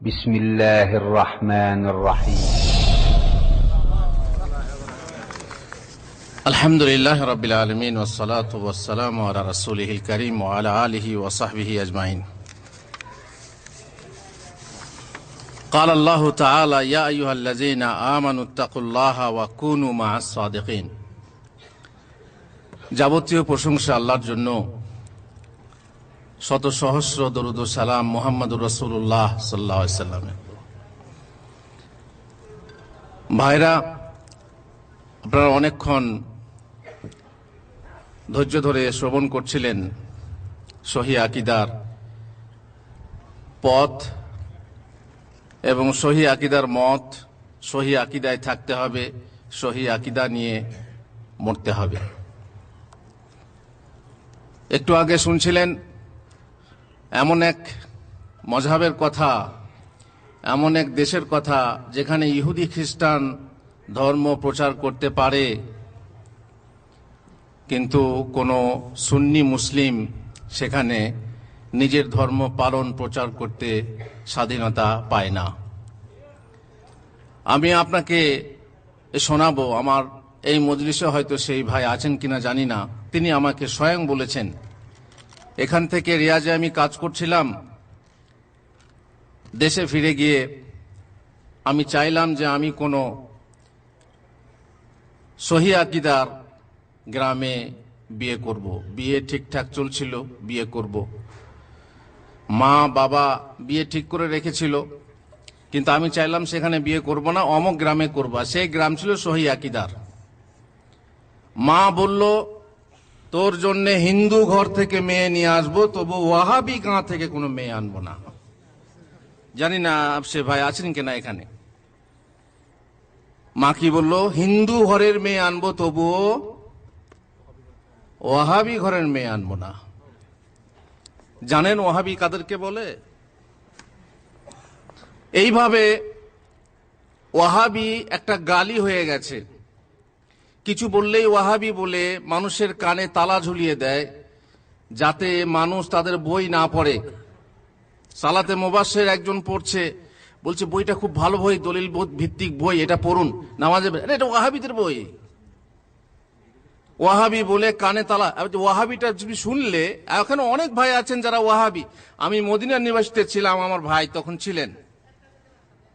بسم الله الرحمن الرحيم الحمد لله رب العالمين والصلاة والسلام على رسوله الكريم وعلى آله وصحبه أجمعين قال الله تعالى يا أيها الذين آمنوا اتقوا الله وكونوا مع الصادقين যাবতীয় প্রশংসা আল্লাহর জন্য শত সহস্র দরুদ সালাম মোহাম্মদুর রসুল্লাহ সাল্লাহ সাল্লামের। ভাইরা, আপনারা অনেকক্ষণ ধৈর্য ধরে শ্রবণ করছিলেন সহি আকিদার পথ এবং সহি আকিদার মত, সহি আকিদায় থাকতে হবে, সহি আকিদা নিয়ে মরতে হবে। একটু আগে শুনছিলেন এমন এক মজাবের কথা, এমন এক দেশের কথা যেখানে ইহুদি খ্রিস্টান ধর্ম প্রচার করতে পারে, কিন্তু কোনো সুন্নি মুসলিম সেখানে নিজের ধর্ম পালন প্রচার করতে স্বাধীনতা পায় না। আমি আপনাকে শোনাব, আমার এই মজলিসে হয়তো সেই ভাই আছেন কিনা জানি না, তিনি আমাকে স্বয়ং বলেছেন। এখান থেকে রিয়াজে আমি কাজ করছিলাম। দেশে ফিরে গিয়ে আমি চাইলাম যে আমি কোনো সহি আকিদার গ্রামে বিয়ে করব। বিয়ে ঠিকঠাক চলছিল, বিয়ে করব। মা, বাবা বিয়ে ঠিক করে রেখেছিল, কিন্তু আমি চাইলাম সেখানে বিয়ে করব না, অমক গ্রামে করব। সেই গ্রাম ছিল সহি আকিদার। মা বলল তোর জন্য হিন্দু ঘর থেকে মেয়ে নিয়ে আসব, তবু ওয়াহাবি গাঁ থেকে কোনো মেয়ে আনব না। জানি না সে ভাই আছেন কিনা এখানে। মা কি বলল? হিন্দু ঘরের মেয়ে আনব, তবুও ওয়াহাবি ঘরের মেয়ে আনব না। জানেন ওয়াহাবি কাদেরকে বলে? এইভাবে ওয়াহাবি একটা গালি হয়ে গেছে। কিছু বললেই ওয়াহাবি বলে মানুষের কানে তালা ঝুলিয়ে দেয়, যাতে মানুষ তাদের বই না পড়ে। সালাতে মোবাসের একজন পড়ছে, বলছে, বইটা খুব ভালো বই, দলিল ভিত্তিক বই, এটা পড়ুন, নামাজে এটা ওয়াহাবিদের বই। ওয়াহাবি বলে কানে তালা ওয়াহাবিটা যদি শুনলে, এখানে অনেক ভাই আছেন যারা ওয়াহাবি। আমি মদিনার নিবাসীতে ছিলাম, আমার ভাই তখন ছিলেন।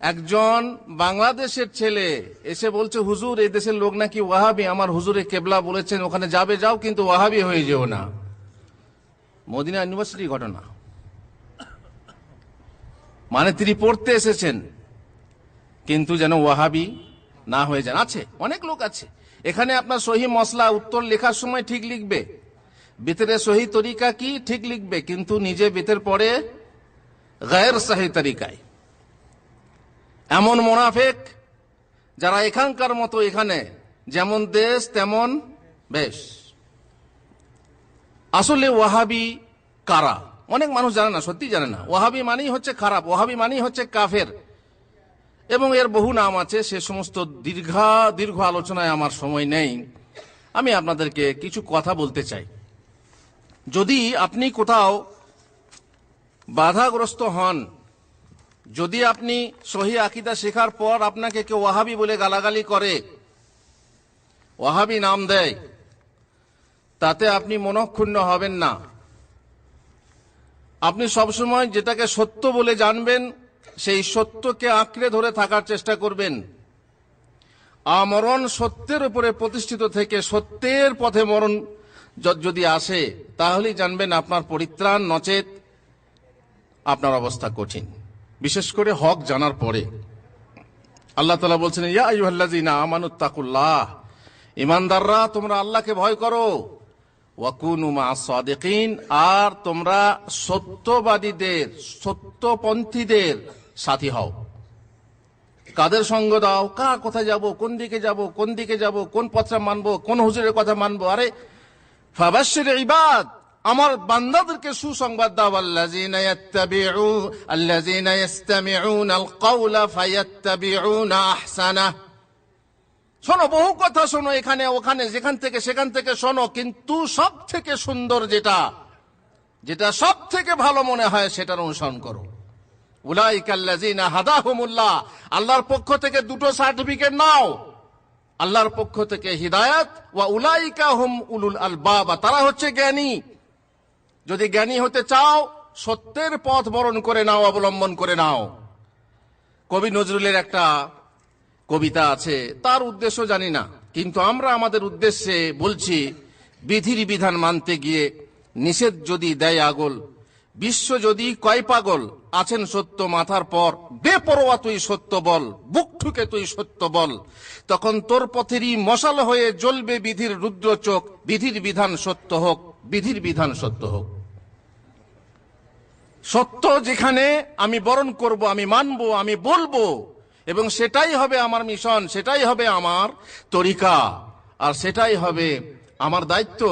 একজন বাংলাদেশের ছেলে এসে বলছে, হুজুর, এই দেশের লোক নাকি ওয়াহাবি। আমার হুজুরে কেবলা বলেছেন, ওখানে যাবে যাও, কিন্তু ওয়াহাবি হয়ে যেও না। মদিনা ইউনিভার্সিটি ঘটনা। মানে তিনি পড়তে এসেছেন, কিন্তু যেন ওয়াহাবি না হয়ে যান। আছে, অনেক লোক আছে। এখানে আপনার সহি মশলা উত্তর লেখার সময় ঠিক লিখবে। বেতের সহি তরিকা কি, ঠিক লিখবে, কিন্তু নিজে বেতের পরে গায়ের সাহি তরিকায়। এমন মোনাফেক যারা এখানকার মতো এখানে যেমন দেশ, তেমন বেশ। আসলে ওয়াহাবি কারা? অনেক মানুষ জানে না সত্যি জানে না। ওয়াহাবি মানেই হচ্ছে খারাপ, ওয়াহাবি মানেই হচ্ছে কাফের। এবং এর বহু নাম আছে, সে সমস্ত দীর্ঘা, দীর্ঘ আলোচনায় আমার সময় নেই। আমি আপনাদেরকে কিছু কথা বলতে চাই। যদি আপনি কোথাও বাধাগ্রস্ত হন যদি আপনি সহি আকিদা শেখার পর আপনাকে কেউ ওয়াহাবি বলে গালাগালি করে, ওয়াহাবি নাম দেয়, তাতে আপনি মনক্ষুণ্ণ হবেন না। আপনি সবসময় যেটাকে সত্য বলে জানবেন, সেই সত্যকে আঁকড়ে ধরে থাকার চেষ্টা করবেন। আমরণ সত্যের উপরে প্রতিষ্ঠিত থেকে সত্যের পথে মরণ যদি আসে, তাহলেই জানবেন আপনার পরিত্রাণ, নচেত আপনার অবস্থা কঠিন। বিশেষ করে হক জানার পরে। আল্লাহ তালা বলছেন, ইয়া আইহাল্লাজিনা আমানুত্তাকুল্লাহ ইমানদাররা তোমরা আল্লাহকে ভয় করো। আর তোমরা সত্যবাদীদের, সত্যপন্থীদের সাথী হও। কাদের সঙ্গ দাও? কার কোথায় যাব? কোন দিকে যাব? কোন দিকে যাব? কোন পথটা মানবো? কোন হুজুরের কথা মানবো? আরে ফাবাসির ইবাদ। আমার বান্দাদেরকে সুসংবাদ দাও, আল্লাযিনা ইয়াত্তাবিউ, আল্লাযিনা ইস্তামিউনা আল কাওলা ফায়াত্তাবিউনা আহসানা। শোনো, বহু কথা শোনো এখানে, ওখানে, যেখান থেকে, সেখান থেকে শোনো, কিন্তু সব থেকে সুন্দর যেটা যেটা সব থেকে ভালো মনে হয় সেটার অনুসরণ করো। উলাইকাল্লাযিনা হাদাহুমুল্লাহ, আল্লাহর পক্ষ থেকে দুটো সার্টিফিকেট নাও। আল্লাহর পক্ষ থেকে হিদায়াত, ওয়া উলাইকা হুম উলুল আলবাব, তারা হচ্ছে জ্ঞানী। যদি জ্ঞানী হতে চাও, সত্যের পথ বরণ করে নাও, অবলম্বন করে নাও। কবি নজরুলের একটা কবিতা আছে, তার উদ্দেশ্য জানি না, কিন্তু আমরা আমাদের উদ্দেশ্যে বলছি, বিধির বিধান মানতে গিয়ে নিষেধ যদি দেয় আগল, বিশ্ব যদি কয় পাগল, আছেন সত্য মাথার পর, বেপরোয়া তুই সত্য বল, বুক ঠুকে তুই সত্য বল। তখন তোর পথেরই মশাল হয়ে জ্বলবে বিধির রুদ্র চোখ, বিধির বিধান সত্য হোক। বিধির বিধান সত্য হোক। সত্য যেখানে আমি বরণ করব, আমি মানব, আমি বলব, এবং সেটাই হবে আমার মিশন, সেটাই হবে আমার তরিকা, আর সেটাই হবে আমার দায়িত্ব,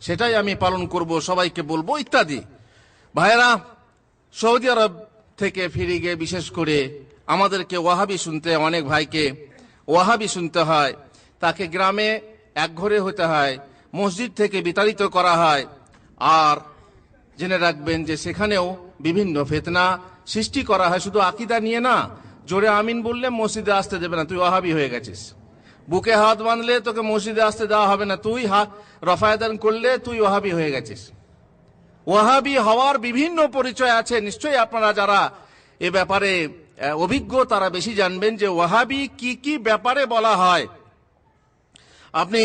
সেটাই আমি পালন করব, সবাইকে বলব ইত্যাদি। ভাইয়েরা, সৌদি আরব থেকে ফিরে গিয়ে বিশেষ করে আমাদেরকে ওয়াহাবি শুনতে, অনেক ভাইকে ওয়াহাবি শুনতে হয়, তাকে গ্রামে একঘরে হতে হয় মসজিদ থেকে বিতাড়িত করা হয়। আর জেনে রাখবেন যে সেখানেও বিভিন্ন ফেতনা সৃষ্টি করা হয়। শুধু আকিদা নিয়ে না, জোরে আমিন বললে মসজিদে আসতে দেবে না, তুই ওয়াহাবি হয়ে গেছিস। বুকে হাত বাঁধলে তোকে মসজিদে আসতে দেওয়া হবে না, তুই রফায়দান করলে তুই ওয়াহাবি হয়ে গেছিস। ওয়াহাবি হওয়ার বিভিন্ন পরিচয় আছে, নিশ্চয়ই আপনারা যারা এ ব্যাপারে অভিজ্ঞ, তারা বেশি জানবেন যে ওয়াহাবি কি কি ব্যাপারে বলা হয়। আপনি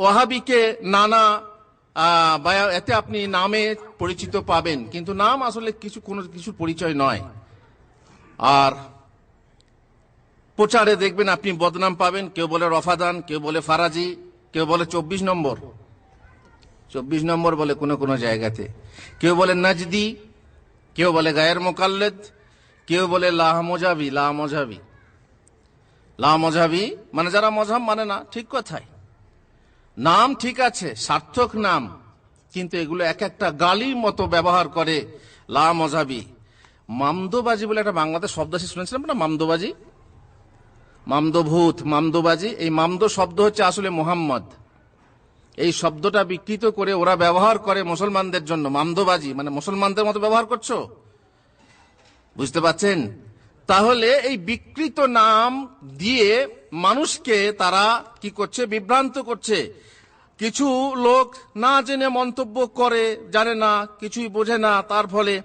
ওয়াহাবিকে নানা এতে আপনি নামে পরিচিত পাবেন, কিন্তু নাম আসলে কিছু কোনো কিছু পরিচয় নয়। আর প্রচারে দেখবেন আপনি বদনাম পাবেন, কেউ বলে রফাদান, কেউ বলে ফারাজি, কেউ বলে চব্বিশ নম্বর। চব্বিশ নম্বর বলে কোনো কোনো জায়গাতে। কেউ বলে নাজদি, কেউ বলে গায়ের মোকাল্লেদ, কেউ বলে লাহ মজাবি লা মজাবি লা মজাবি মানে যারা মজাব মানে না, ঠিক কথাই। নাম ঠিক আছে, সার্থক নাম, কিন্তু এগুলো এক একটা গালির মতো ব্যবহার করে, লা মজাবি। মামদোবাজি বলে একটা বাংলাতে শব্দ আছে, শুনেছিলাম না? মামদোবাজি? মামদোভূত, মামদোবাজি, এই মামদো শব্দ হচ্ছে আসলে মোহাম্মদ। এই শব্দটা বিকৃত করে ওরা ব্যবহার করে মুসলমানদের জন্য, মামদোবাজি মানে মুসলমানদের মতো ব্যবহার করছ? বুঝতে পাচ্ছেন তাহলে এই বিকৃত নাম দিয়ে মানুষকে তারা কি করছে? বিভ্রান্ত করছে। কিছু লোক না জেনে মন্তব্য করে, জানে না, কিছুই বোঝে না, তার ফলে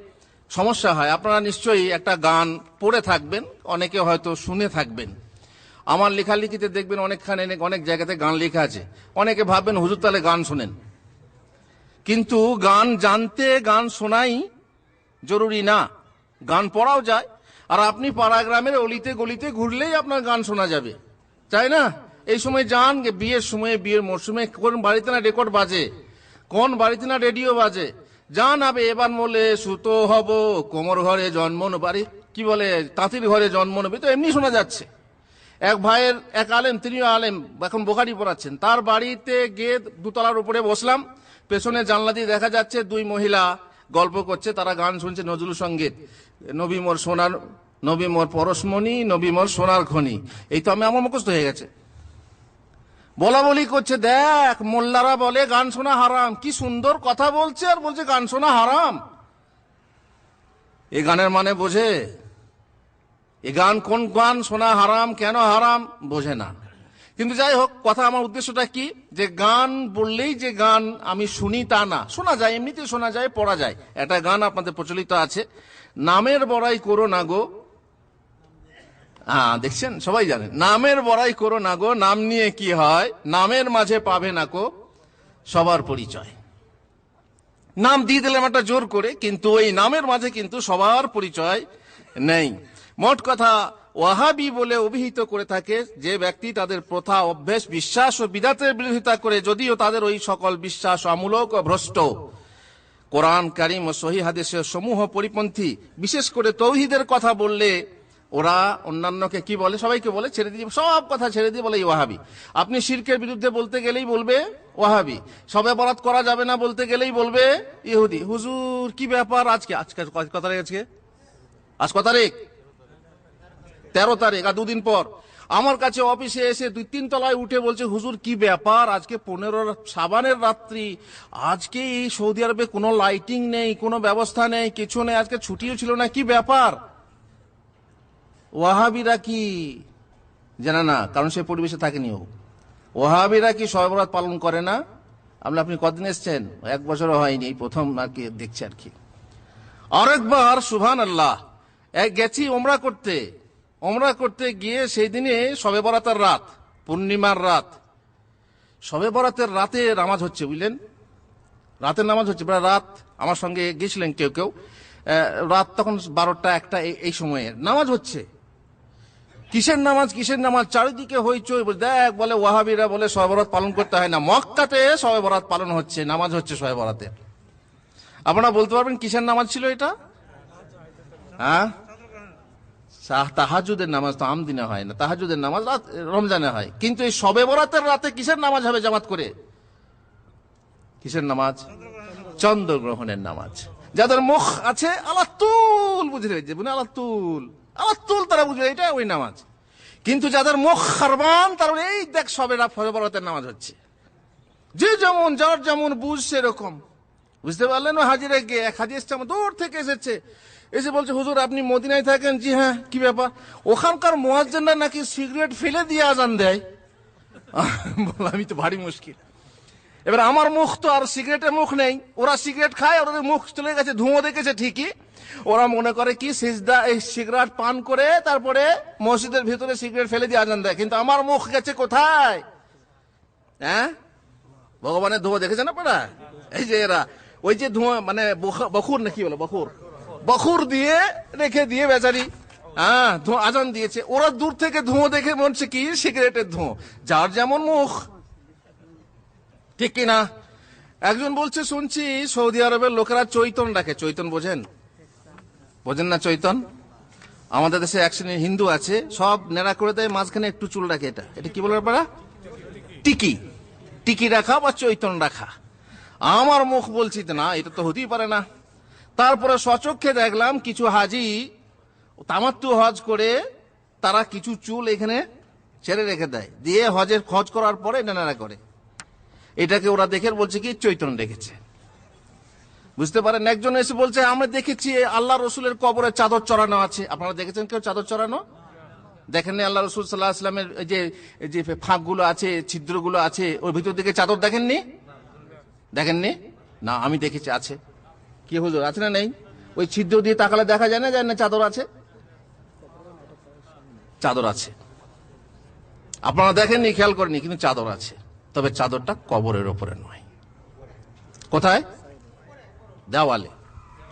সমস্যা হয়। আপনারা নিশ্চয়ই একটা গান পড়ে থাকবেন, অনেকে হয়তো শুনে থাকবেন। আমার লেখালেখিতে দেখবেন অনেকখানে অনেক জায়গাতে গান লেখা আছে। অনেকে ভাববেন, হুজুর তালে গান শোনেন। কিন্তু গান জানতে, গান শোনাই জরুরি না। গান পড়াও যায়। আর আপনি পাড়া গ্রামের অলিতে গলিতে ঘুরলেই আপনার গান শোনা যাবে। তাই না? এই সময় যান বিয়ের সময়, বিয়ের মরশুমে, কোন বাড়িতে না রেকর্ড বাজে? কোন বাড়িতে না রেডিও বাজে? যান আবে, এবার বলে সুতো হব, কোমর ঘরে জন্মন বাড়ি কি বলে? তাঁতির ঘরে জন্ম নেবে। তো এমনি শোনা যাচ্ছে। এক ভাইয়ের, এক আলেম, তিনিও আলেম, এখন বোকারি পড়াচ্ছেন। তার বাড়িতে গিয়ে দুতলার উপরে বসলাম। পেছনে জানলা দিয়ে দেখা যাচ্ছে দুই মহিলা গল্প করছে, তারা গান শুনছে নজরুল সংগীত। নবী মোর সোনার নবী মোর পরশমণি, নবী মোর সোনার খনি। এই তো আমি আমার মুখস্থ হয়ে গেছে। বলা বলি করছে, দেখ, মোল্লারা বলে গান শোনা হারাম। কি সুন্দর কথা বলছে আর বলছে গান শোনা হারাম। এই গানের মানে বোঝে, এ গান কোন গান শোনা হারাম, কেন হারাম, বোঝে না। কিন্তু যাই হোক, কথা আমার উদ্দেশ্যটা কি? যে গান বললেই যে গান আমি শুনি তা না। শোনা যায় এমনিতে শোনা যায়, পড়া যায়। একটা গান আপনাদের প্রচলিত আছে, নামের বড়াই করো না গো হ্যাঁ দেখছেন? সবাই জানেন। নামের বড়াই করো না গো, নাম নিয়ে কি হয়? নামের মাঝে পাবে না কো, সবার পরিচয়। নাম দিয়ে দিলাম একটা জোর করে, কিন্তু ওই নামের মাঝে কিন্তু সবার পরিচয় নেই। মোট কথা, ওয়াহাবি বলে অভিহিত করে থাকে যে ব্যক্তি তাদের প্রথা, অভ্যেস, বিশ্বাস ও বিদাতের বিরোধিতা করে, যদিও তাদের ওই সকল বিশ্বাস অমূলক ও ভ্রষ্ট। কোরআন, কারিম ও সহি সমূহ পরিপন্থী। বিশেষ করে তৌহিদের কথা বললে ওরা অন্যান্যকে কি বলে? সবাইকে বলে, ছেড়ে দিয়ে সব কথা ছেড়ে দিয়ে বলে ওয়াহাবি। আপনি শিরকের বিরুদ্ধে বলতে গেলেই বলবে, ওয়াহাবি। সবে বরাত করা যাবে না বলতে গেলেই বলবে, ইহুদি। হুজুর, কি ব্যাপার আজকে? আজকে কত তারিখ আজকে? আজ কত তারিখ? তেরো তারিখ, আর দুদিন পর। আমার কাছে অফিসে এসে দুই, তিন তলায় উঠে বলছে, হুজুর, কি ব্যাপার? আজকে পনেরো সাবানের রাত্রি। আজকে এই সৌদি আরবে কোনো লাইটিং নেই, কোনো ব্যবস্থা নেই, কিছু নেই, আজকে ছুটিও ছিল না, কি ব্যাপার? ওয়াহাবিরা কি জানা না? কারণ সে পরিবেশে থাকেনি ও। ওয়াহাবিরা কি সর্বরাত পালন করে না? আপনি আপনি কদিন এসছেন? এক বছরও হয়নি, এই প্রথম আর কি দেখছি আর কি। আরেকবার সুভান আল্লাহ এক গেছি ওমরা করতে। ওমরা করতে গিয়ে সেই দিনে সবে বরাতের রাত, পূর্ণিমার রাত। সবে বরাতের রাতে নামাজ হচ্ছে, বুঝলেন? রাতের নামাজ হচ্ছে রাত আমার সঙ্গে গেছিলেন কেউ কেউ। রাত তখন বারোটা, একটা এই সময়ে নামাজ হচ্ছে। কিসের নামাজ কিসের নামাজ? চারিদিকে হইচই দেখ, বলে ওয়াহাবিরা বলে সবে বরাত পালন করতে হয় না। মক্কাতে সবে বরাত পালন হচ্ছে, নামাজ হচ্ছে সবে বরাতে। আপনারা বলতে পারবেন কিসের নামাজ ছিল এটা? হ্যাঁ? তাহাজুদের নামাজ তো আমদিনে হয় না। তাহাজুদের নামাজ রাত রমজানে হয়। কিন্তু এই সবে বরাতের রাতে কিসের নামাজ হবে জামাত করে? কিসের নামাজ? চন্দ্রগ্রহণের নামাজ। যাদের মুখ আছে আলাতুল বুঝে রেখেছে বুঝলে আলাতুল আলাতুল তারা বুঝবে এটা ওই নামাজ। কিন্তু যাদের মুখ খারবান, তারা এই দেখ সবে রাত সবে নামাজ হচ্ছে। যে যেমন, যার যেমন বুঝ সেরকম। বুঝতে পারলেন হাজিরে গিয়ে এক হাজি আমার দূর থেকে এসেছে। এসে বলছে, হুজুর, আপনি মদিনায় থাকেন? জি হ্যাঁ কি ব্যাপার? ওখানকার মোয়াজ্জেনরা নাকি সিগারেট ফেলে দিয়ে আজান দেয়? আমি তো ভারী মুশকিল। এবার আমার মুখ তো আর সিগারেটের মুখ নেই। ওরা সিগারেট খায় ওদের মুখ চলে গেছে, ধুঁয়ো দেখেছে ঠিকই। ওরা মনে করে কি, সিজদা, এই সিগারেট পান করে তারপরে মসজিদের ভিতরে সিগারেট ফেলে দিয়ে আজান দেয়। কিন্তু আমার মুখ গেছে কোথায়? হ্যাঁ? ভগবানের ধোঁয়া দেখেছেন আপনারা? এই যে এরা, ওই যে ধোঁয়া মানে বখুর নাকি বলে, বখুর। বখুর দিয়ে রেখে দিয়ে বেচারি হ্যাঁ ধোঁয়া আজান দিয়েছে। ওরা দূর থেকে ধোঁয়া দেখে মনে হচ্ছে কি, সিগারেটের ধোঁয়া। যার যেমন মুখ, ঠিক কিনা? একজন বলছে, শুনছি সৌদি আরবের লোকেরা চৈতন রাখে চৈতন বোঝেন? বোঝেন না চৈতন? আমাদের দেশে এক শ্রেণির হিন্দু আছে, সব নেড়া করে দেয়, মাঝখানে একটু চুল রাখে এটা। এটা কি বলে আপনারা টিকি। টিকি রাখা বা চৈতন রাখা? আমার মুখ বলছি না, এটা তো হতেই পারে না। তারপরে সচক্ষে দেখলাম কিছু হাজি তামাত্তু হজ করে তারা কিছু চুল এখানে ছেড়ে রেখে দেয়। দিয়ে হজের হজ করার পরে নেনারা করে। এটাকে ওরা দেখে বলছে কি, চৈতন রেখেছে। বুঝতে পারেন? একজন এসে বলছে, আমরা দেখেছি আল্লাহ রসুলের কবরে চাদর চড়ানো আছে। আপনারা দেখেছেন কেউ চাদর চড়ানো? দেখেননি আল্লাহ রসুল সাল্লাহ আসলামের যে যে ফাঁকগুলো আছে, ছিদ্রগুলো আছে, ওর ভিতর দিকে চাদর দেখেননি? দেখেননি? না, আমি দেখেছি, আছে। কি হুজুর, আছে না নেই? ওই ছিদ্র দিয়ে তাকালে দেখা যায় না যায় না চাদর আছে? চাদর আছে। আপনারা দেখেননি, খেয়াল করেনি কিন্তু চাদর আছে। তবে চাদরটা কবরের ওপরে নয়। কোথায়? দেওয়ালে।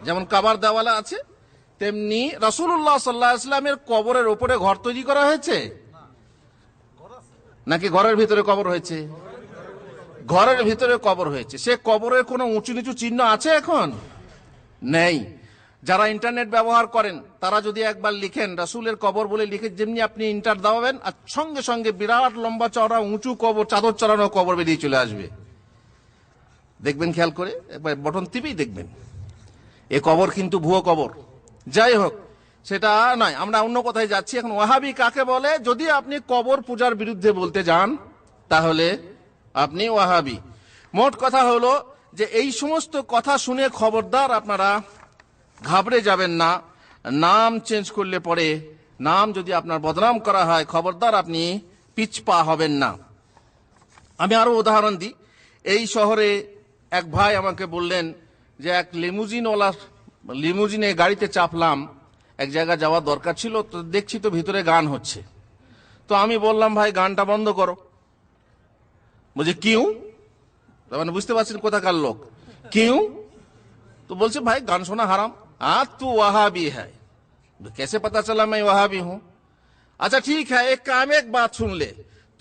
যেমন কাবার দেওয়ালে আছে, তেমনি রাসূলুল্লাহ সাল্লাহ ইসলামের কবরের ওপরে ঘর তৈরি করা হয়েছে? নাকি ঘরের ভিতরে কবর হয়েছে? ঘরের ভিতরে কবর হয়েছে। সে কবরের কোনো উঁচু নিচু চিহ্ন আছে এখন? নেই। যারা ইন্টারনেট ব্যবহার করেন, তারা যদি একবার লিখেন, রাসূলের কবর বলে লিখে যেমনি আপনি ইন্টার দাবাবেন আর সঙ্গে সঙ্গে বিরাট লম্বা চওড়া উঁচু কবর, চাদর চড়ানো কবর বেরিয়ে চলে আসবে। দেখবেন খেয়াল করে, একবার বটন টিপেই দেখবেন। এ কবর কিন্তু ভুয়ো কবর। যাই হোক, সেটা নয়, আমরা অন্য কথায় যাচ্ছি। এখন ওয়াহাবি কাকে বলে? যদি আপনি কবর পূজার বিরুদ্ধে বলতে যান, তাহলে আপনি ওয়াহাবি। মোট কথা হলো যে এই সমস্ত কথা শুনে খবরদার আপনারা ঘাবড়ে যাবেন না। নাম চেঞ্জ করলে পরে, নাম যদি আপনার বদনাম করা হয়, খবরদার আপনি পিছপা হবেন না। আমি আরও উদাহরণ দিই। এই শহরে এক ভাই আমাকে বললেন যে এক লিমুজিনওয়ালা, লিমুজিনে গাড়িতে চাপলাম, এক জায়গা যাওয়া দরকার ছিল, তো দেখছি তো ভিতরে গান হচ্ছে। তো আমি বললাম, ভাই, গানটা বন্ধ করো। বলছে, কিউ? তার মানে বুঝতে পারছেন কোথাকার লোক। কিউ? তো বলছে, ভাই, গান শোনা হারাম। আর তু ওয়াহাবি হ্যায়। কেসে পাতা চালাম मैं ওয়াহাবি भी আচ্ছা ঠিক ठीक এক কাম, এক বাত শুনলে